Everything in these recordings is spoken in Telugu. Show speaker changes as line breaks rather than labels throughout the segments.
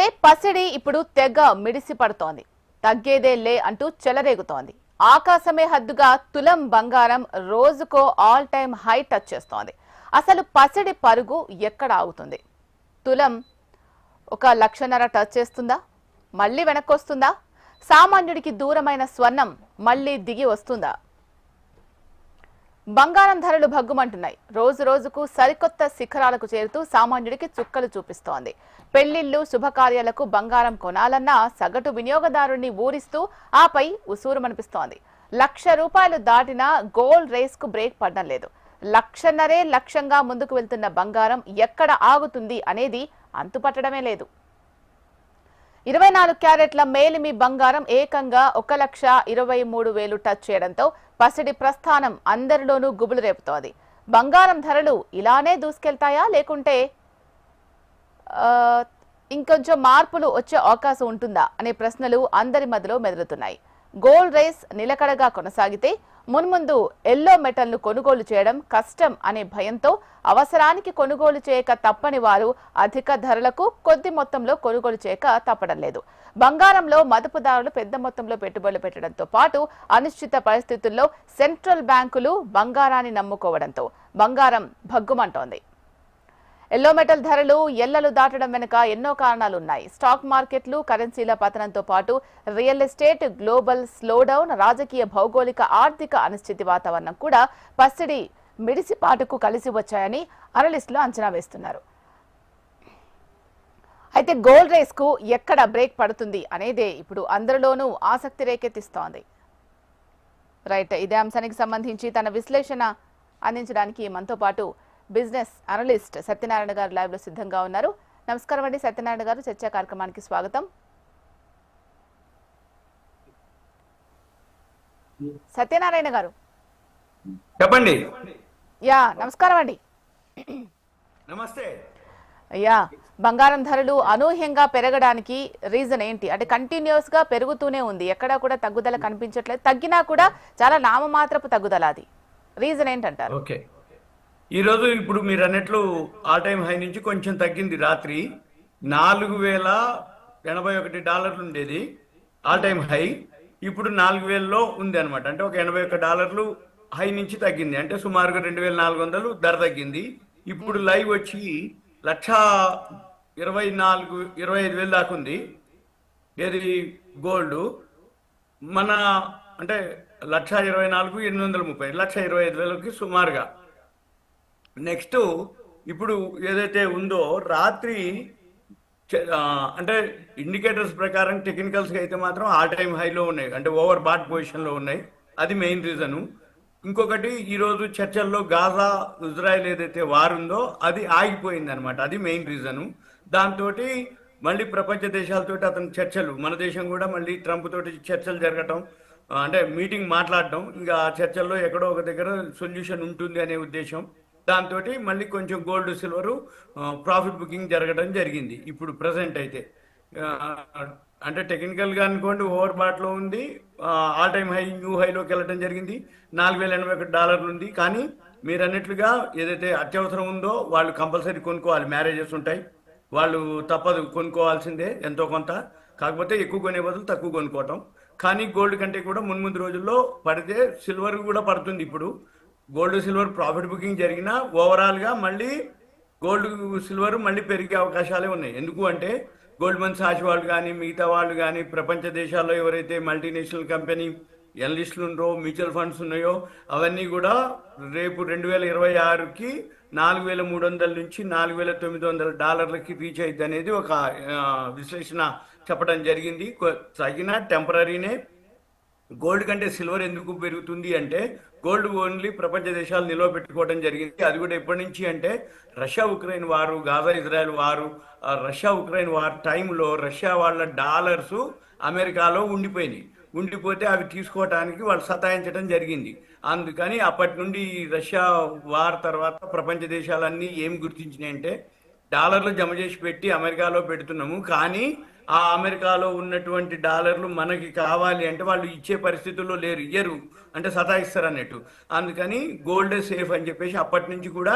అయితే పసిడి ఇప్పుడు తెగ మిడిసి పడుతోంది. తగ్గేదే లే అంటూ చెలరేగుతోంది. ఆకాశమే హద్దుగా తులం బంగారం రోజుకో ఆల్ టైమ్ హై టచ్ చేస్తోంది. అసలు పసిడి పరుగు ఎక్కడ ఆగుతుంది? తులం ఒక లక్షన్నర టచ్ చేస్తుందా? మళ్ళీ వెనక్కి వస్తుందా సామాన్యుడికి దూరమైన స్వర్ణం మళ్ళీ దిగి వస్తుందా? బంగారం ధరలు భగ్గుమంటున్నాయి. రోజు రోజుకు సరికొత్త శిఖరాలకు చేరుతూ సామాన్యుడికి చుక్కలు చూపిస్తోంది. పెళ్ళిళ్ళు శుభకార్యాలకు బంగారం కొనాలన్నా సగటు వినియోగదారుణ్ణి ఊరిస్తూ ఆపై ఉసూరుమనిపిస్తోంది. లక్ష రూపాయలు దాటినా గోల్డ్ రేస్కు బ్రేక్ పడడం లేదు. లక్షన్నరే లక్ష్యంగా ముందుకు వెళ్తున్న బంగారం ఎక్కడ ఆగుతుంది అనేది అంతుపట్టడమే లేదు. ఇరవై నాలుగు క్యారెట్ల మేలిమి బంగారం ఏకంగా ఒక లక్ష ఇరవై మూడు వేలు టచ్ చేయడంతో పసిడి ప్రస్థానం అందరిలోనూ గుబులు రేపుతోంది. బంగారం ధరలు ఇలానే దూసుకెళ్తాయా? లేకుంటే ఇంకొంచెం మార్పులు వచ్చే అవకాశం ఉంటుందా? అనే ప్రశ్నలు అందరి మధ్యలో మెదులుతున్నాయి. గోల్డ్ రేస్ నిలకడగా కొనసాగితే మున్ముందు ఎల్లో మెటల్ను కొనుగోలు చేయడం కష్టం అనే భయంతో అవసరానికి కొనుగోలు చేయక తప్పని వారు అధిక ధరలకు కొద్ది మొత్తంలో కొనుగోలు చేయక తప్పడం లేదు. బంగారంలో మదుపుదారులు పెద్ద మొత్తంలో పెట్టుబడులు పెట్టడంతో పాటు అనిశ్చిత పరిస్థితుల్లో సెంట్రల్ బ్యాంకులు బంగారాన్ని నమ్ముకోవడంతో బంగారం భగ్గుమంటోంది. ఎల్లో మెటల్ ధరలు ఎల్లలు దాటడం వెనుక ఎన్నో కారణాలున్నాయి. స్టాక్ మార్కెట్లు కరెన్సీల పతనంతో పాటు రియల్ ఎస్టేట్ గ్లోబల్ స్లోడౌన్ రాజకీయ భౌగోళిక ఆర్థిక అనిశ్చితి వాతావరణం కూడా పసిడి మిడిసిపాటుకు కలిసి వచ్చాయని అనలిస్టులు అంచనా వేస్తున్నారు. అయితే గోల్డ్ రేస్కు ఎక్కడ బ్రేక్ పడుతుంది అనేదే ఇప్పుడు అందరిలోనూ ఆసక్తి రేకెత్తిస్తోంది. రైట్ ఇదే అంశానికి సంబంధించి తన విశ్లేషణ అందించడానికి మనతో పాటు బిజినెస్ అనలిస్ట్ సత్యనారాయణ గారు లైవ్లో సిద్ధంగా ఉన్నారు. నమస్కారం అండి సత్యనారాయణ గారు చర్చా కార్యక్రమానికి స్వాగతం. సత్యనారాయణ గారు.
చెప్పండి.
యా నమస్కారం అండి.
నమస్తే.
అయ్యా బంగారం ధరలు అనూహ్యంగా పెరగడానికి రీజన్ ఏంటి? అంటే కంటిన్యూస్గా పెరుగుతూనే ఉంది. ఎక్కడా కూడా తగ్గుదల కనిపించట్లేదు. తగ్గినా కూడా చాలా నామమాత్రపు తగ్గుదల అది. రీజన్ ఏంటంటారు?
ఓకే. ఈరోజు ఇప్పుడు మీరు అన్నట్లు ఆల్ టైమ్ హై నుంచి కొంచెం తగ్గింది రాత్రి. నాలుగు వేల ఎనభై ఒకటి డాలర్లు ఉండేది ఆల్ టైమ్ హై. ఇప్పుడు నాలుగు వేలలో ఉంది అనమాట అంటే ఒక ఎనభై ఒక్క డాలర్లు హై నుంచి తగ్గింది. అంటే సుమారుగా రెండు వేల నాలుగు వందలు ధర తగ్గింది. ఇప్పుడు లైవ్ వచ్చి లక్ష ఇరవై నాలుగు ఇరవై ఐదు వేలు దాకా ఉంది. ఏది గోల్డ్? మన అంటే లక్ష ఇరవై నాలుగు ఎనిమిది వందల ముప్పై లక్ష ఇరవై ఐదు వేలకి సుమారుగా. నెక్స్ట్ ఇప్పుడు ఏదైతే ఉందో రాత్రి చ- అంటే ఇండికేటర్స్ ప్రకారం టెక్నికల్స్ అయితే మాత్రం ఆల్ టైమ్ హైలో ఉన్నాయి. అంటే ఓవర్ బాట్ పొజిషన్లో ఉన్నాయి. అది మెయిన్ రీజను. ఇంకొకటి ఈరోజు చర్చల్లో గాజా ఇజ్రాయెల్ ఏదైతే వార్ ఉందో అది ఆగిపోయింది అనమాట అది మెయిన్ రీజను. దాంతో మళ్ళీ ప్రపంచ దేశాలతో అతని చర్చలు. మన దేశం కూడా మళ్ళీ ట్రంప్ తోటి చర్చలు జరగటం అంటే మీటింగ్ మాట్లాడటం. ఇంకా ఆ చర్చల్లో ఎక్కడో ఒక దగ్గర సొల్యూషన్ ఉంటుంది అనే ఉద్దేశం. దాంతో మళ్ళీ కొంచెం గోల్డ్ సిల్వర్ ప్రాఫిట్ బుకింగ్ జరగడం జరిగింది. ఇప్పుడు ప్రజెంట్ అయితే. అంటే టెక్నికల్గా అనుకోండి ఓవర్ బాట్లో ఉంది. ఆల్ టైమ్ హై న్యూ హైలోకి వెళ్ళడం జరిగింది. నాలుగు వేల ఎనభై ఒకటి డాలర్లు ఉంది. కానీ మీరు అన్నట్లుగా ఏదైతే అత్యవసరం ఉందో వాళ్ళు కంపల్సరీ కొనుక్కోవాలి. మ్యారేజెస్ ఉంటాయి. వాళ్ళు తప్పదు కొనుక్కోవాల్సిందే ఎంతో కొంత. కాకపోతే ఎక్కువ కొనే బదులు తక్కువ కొనుక్కోవటం. కానీ గోల్డ్ కంటే కూడా మున్ముందు రోజుల్లో పడితే సిల్వర్ కూడా పడుతుంది ఇప్పుడు. గోల్డ్ సిల్వర్ ప్రాఫిట్ బుకింగ్ జరిగినా ఓవరాల్గా మళ్ళీ గోల్డ్ సిల్వర్ మళ్ళీ పెరిగే అవకాశాలే ఉన్నాయి. ఎందుకు అంటే గోల్డ్మన్ సాచ్ వాళ్ళు కానీ మిగతా వాళ్ళు కానీ ప్రపంచ దేశాల్లో ఎవరైతే మల్టీనేషనల్ కంపెనీ ఎనలిస్టులు ఉన్నారో మ్యూచువల్ ఫండ్స్ ఉన్నాయో అవన్నీ కూడా రేపు రెండు వేల ఇరవై ఆరుకి నాలుగు వేల మూడు వందల నుంచి నాలుగు వేల తొమ్మిది వందల డాలర్లకి రీచ్ అయింది అనేది ఒక విశ్లేషణ చెప్పడం జరిగింది. తగిన టెంపరీనే గోల్డ్ కంటే సిల్వర్ ఎందుకు పెరుగుతుంది అంటే గోల్డ్ ఓన్లీ ప్రపంచ దేశాలు నిల్వ పెట్టుకోవడం జరిగింది. అది కూడా ఎప్పటి నుంచి అంటే Russia Ukraine war Gaza Israel war Russia Ukraine war టైంలో రష్యా వాళ్ళ డాలర్స్ అమెరికాలో ఉండిపోయినాయి. ఉండిపోతే అవి తీసుకోవటానికి వాళ్ళు సతాయించడం జరిగింది. అందుకని అప్పటి నుండి రష్యా వార్ తర్వాత ప్రపంచ దేశాలన్నీ ఏం గుర్తించినాయి అంటే డాలర్లు జమ చేసి పెట్టి అమెరికాలో పెడుతున్నాము. కానీ ఆ అమెరికాలో ఉన్నటువంటి డాలర్లు మనకి కావాలి అంటే వాళ్ళు ఇచ్చే పరిస్థితుల్లో లేరు ఇయ్యరు అంటే సతాయిస్తారు అన్నట్టు అందుకని గోల్డ్ సేఫ్ అని చెప్పేసి అప్పటి నుంచి కూడా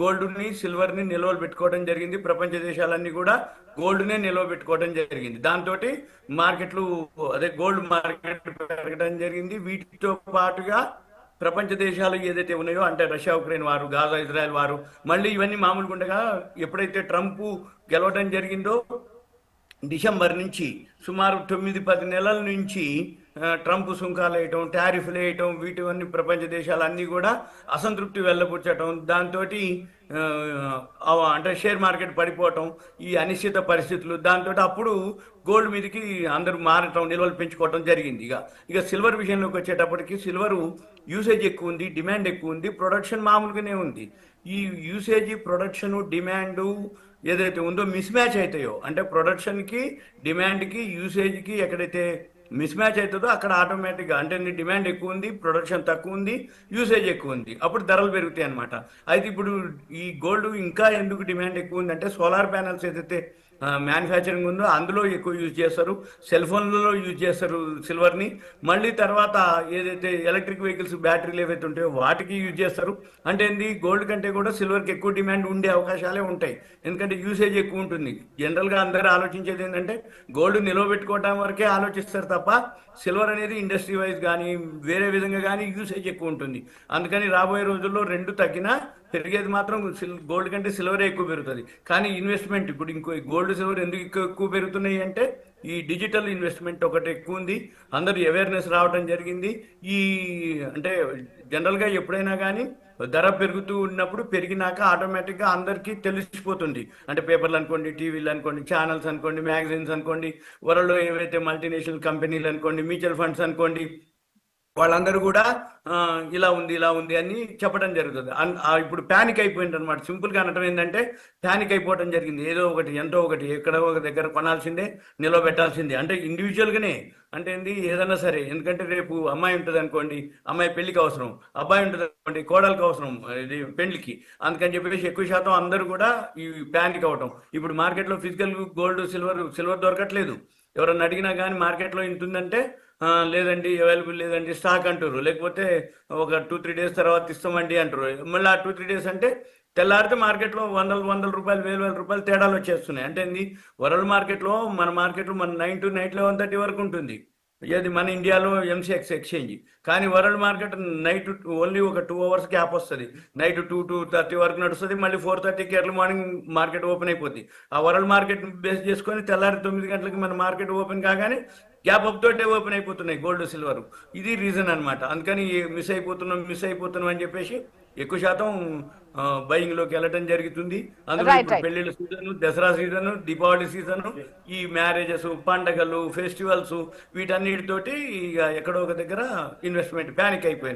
గోల్డ్ని సిల్వర్ని నిల్వలు పెట్టుకోవడం జరిగింది. ప్రపంచ దేశాలన్నీ కూడా గోల్డ్నే నిల్వ పెట్టుకోవడం జరిగింది. దాంతో మార్కెట్లు అదే గోల్డ్ మార్కెట్ పెరగడం జరిగింది. వీటితో పాటుగా ప్రపంచ దేశాలు ఏదైతే ఉన్నాయో అంటే Russia Ukraine war Gaza Israel war మళ్ళీ ఇవన్నీ మామూలుగా ఉండగా ఎప్పుడైతే ట్రంప్ గెలవడం జరిగిందో డిసెంబర్ నుంచి సుమారు తొమ్మిది పది నెలల నుంచి ట్రంప్ సుంకాలు వేయటం టారిఫ్లు వేయటం వీటివన్నీ ప్రపంచ దేశాలన్నీ కూడా అసంతృప్తి వెళ్ళబుచ్చటం దాంతో అంటే షేర్ మార్కెట్ పడిపోవటం ఈ అనిశ్చిత పరిస్థితులు దాంతో అప్పుడు గోల్డ్ మీదకి అందరూ మారటం నిల్వలు పెంచుకోవటం జరిగింది. ఇక ఇక సిల్వర్ విషయంలోకి వచ్చేటప్పటికి సిల్వరు యూసేజ్ ఎక్కువ ఉంది డిమాండ్ ఎక్కువ ఉంది ప్రొడక్షన్ మామూలుగానే ఉంది. ఈ యూసేజ్ ప్రొడక్షన్ డిమాండు ఏదైతే ఉందో మిస్ మ్యాచ్ అవుతాయో అంటే ప్రొడక్షన్కి డిమాండ్కి యూసేజ్కి ఎక్కడైతే మిస్ మ్యాచ్ అవుతుందో అక్కడ ఆటోమేటిక్గా అంటే నీ డిమాండ్ ఎక్కువ ఉంది ప్రొడక్షన్ తక్కువ ఉంది యూసేజ్ ఎక్కువ ఉంది. అప్పుడు ధరలు పెరుగుతాయి అనమాట అయితే ఇప్పుడు ఈ గోల్డ్ ఇంకా ఎందుకు డిమాండ్ ఎక్కువ ఉంది అంటే సోలార్ ప్యానల్స్ ఏదైతే మ్యానుఫ్యాక్చరింగ్ ఉందో అందులో ఎక్కువ యూజ్ చేస్తారు. సెల్ ఫోన్లలో యూజ్ చేస్తారు సిల్వర్ని మళ్ళీ తర్వాత ఏదైతే ఎలక్ట్రిక్ వెహికల్స్ బ్యాటరీలు ఏవైతే ఉంటాయో వాటికి యూజ్ చేస్తారు. అంటే ఏంది? గోల్డ్ కంటే కూడా సిల్వర్కి ఎక్కువ డిమాండ్ ఉండే అవకాశాలే ఉంటాయి. ఎందుకంటే యూసేజ్ ఎక్కువ ఉంటుంది. జనరల్గా అందరూ ఆలోచించేది ఏంటంటే గోల్డ్ నిలవబెట్టుకోవడం వరకే ఆలోచిస్తారు తప్ప సిల్వర్ అనేది ఇండస్ట్రీ వైజ్ కానీ వేరే విధంగా కానీ యూసేజ్ ఎక్కువ ఉంటుంది. అందుకని రాబోయే రోజుల్లో రెండు తగ్గినా పెరిగేది మాత్రం సిల్ గోల్డ్ కంటే సిల్వరే ఎక్కువ పెరుగుతుంది. కానీ ఇన్వెస్ట్మెంట్ ఇప్పుడు ఇంకో గోల్డ్ సిల్వర్ ఎందుకు ఎక్కువ పెరుగుతున్నాయి అంటే ఈ డిజిటల్ ఇన్వెస్ట్మెంట్ ఒకటి ఎక్కువ ఉంది. అందరూ అవేర్నెస్ రావడం జరిగింది. ఈ అంటే జనరల్గా ఎప్పుడైనా కానీ ధర పెరుగుతూ ఉన్నప్పుడు పెరిగినాక ఆటోమేటిక్గా అందరికీ తెలిసిపోతుంది. అంటే పేపర్లు అనుకోండి టీవీలు అనుకోండి ఛానల్స్ అనుకోండి మ్యాగజైన్స్ అనుకోండి వరల్డ్లో ఏవైతే మల్టీనేషనల్ కంపెనీలు అనుకోండి మ్యూచువల్ ఫండ్స్ అనుకోండి వాళ్ళందరూ కూడా ఇలా ఉంది ఇలా ఉంది అని చెప్పడం జరుగుతుంది. ఇప్పుడు ప్యానిక్ అయిపోయింది అనమాట సింపుల్గా అనటం ఏంటంటే ప్యానిక్ అయిపోవడం జరిగింది. ఏదో ఒకటి ఎంతో ఒకటి ఎక్కడో ఒక దగ్గర కొనాల్సిందే నిలబెట్టాల్సిందే. అంటే ఇండివిజువల్గానే అంటే ఏంది? ఏదైనా సరే. ఎందుకంటే రేపు అమ్మాయి ఉంటుంది అనుకోండి అమ్మాయి పెళ్ళికి అవసరం. అబ్బాయి ఉంటుంది అనుకోండి కోడలికి అవసరం ఇది పెళ్ళికి అందుకని చెప్పేసి ఎక్కువ శాతం అందరూ కూడా ఈ ప్యానిక్ అవటం ఇప్పుడు మార్కెట్లో ఫిజికల్ గోల్డ్ సిల్వర్ సిల్వర్ దొరకట్లేదు. ఎవరన్నా అడిగినా కానీ మార్కెట్లో ఇంత ఉందంటే లేదండి అవైలబుల్ లేదండి స్టాక్ అంటారు లేకపోతే ఒక టూ త్రీ డేస్ తర్వాత ఇస్తామండి అంటారు మళ్ళీ ఆ టూ త్రీ డేస్ అంటే తెల్లారితే మార్కెట్లో వందల వందల రూపాయలు వేల వేల రూపాయలు తేడాలు వచ్చేస్తున్నాయి. అంటే ఏంది? వరల్డ్ మార్కెట్లో మన మార్కెట్లో మన nine to night eleven thirty వరకు ఉంటుంది. ఏది? మన ఇండియాలో ఎంసీఎక్స్ ఎక్స్చేంజ్ కానీ వరల్డ్ మార్కెట్ నైట్ ఓన్లీ ఒక టూ అవర్స్ గ్యాప్ వస్తుంది. నైట్ టూ టూ థర్టీ వరకు నడుస్తుంది. మళ్ళీ ఫోర్ థర్టీకి ఎర్లీ మార్నింగ్ మార్కెట్ ఓపెన్ అయిపోద్ది. ఆ వరల్డ్ మార్కెట్ బేస్ చేసుకొని తెల్లారి తొమ్మిది గంటలకి మన మార్కెట్ ఓపెన్ కాగానే గ్యాప్ అప్ తోటే ఓపెన్ అయిపోతున్నాయి గోల్డ్ సిల్వర్. ఇది రీజన్ అన్నమాట. అందుకని మిస్ అయిపోతున్నాం మిస్ అయిపోతున్నాం అని చెప్పేసి ఎక్కువ శాతం బయింగ్లోకి వెళ్ళటం జరుగుతుంది. అందులో. పెళ్ళిళ్ళ season Dussehra season Deepavali season ఈ మ్యారేజెస్ పండగలు ఫెస్టివల్స్ వీటన్నిటితోటి ఇక ఎక్కడో ఒక దగ్గర ఇన్వెస్ట్మెంట్ ప్యానిక్ అయిపోయింది.